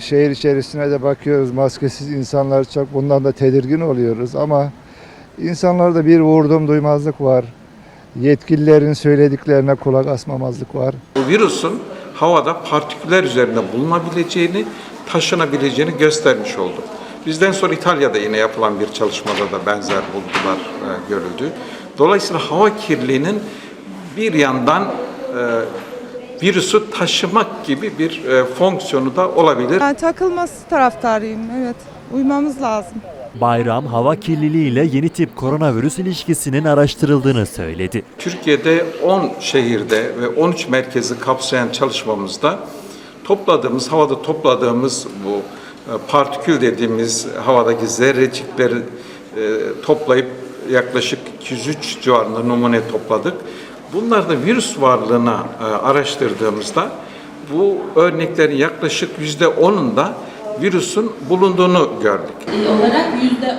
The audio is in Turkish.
Şehir içerisine de bakıyoruz maskesiz insanlar çok bundan da tedirgin oluyoruz ama insanlarda bir vurdum duymazlık var. Yetkililerin söylediklerine kulak asmamazlık var. Bu virüsün havada partiküller üzerinde bulunabileceğini, taşınabileceğini göstermiş oldu. Bizden sonra İtalya'da yine yapılan bir çalışmada da benzer bulgular e, görüldü. Dolayısıyla hava kirliliğinin bir yandan e, virüsü taşımak gibi bir e, fonksiyonu da olabilir. Yani takılması taraftarıyım evet. Uymamız lazım. Bayram, hava kirliliği ile yeni tip koronavirüs ilişkisinin araştırıldığını söyledi. Türkiye'de 10 şehirde ve 13 merkezi kapsayan çalışmamızda topladığımız, havada topladığımız bu e, partikül dediğimiz havadaki zerrecikleri e, toplayıp yaklaşık 203 civarında numune topladık. Bunlarda virüs varlığına e, araştırdığımızda bu örneklerin yaklaşık %10'unda virüsün bulunduğunu gördük. olarak yüzde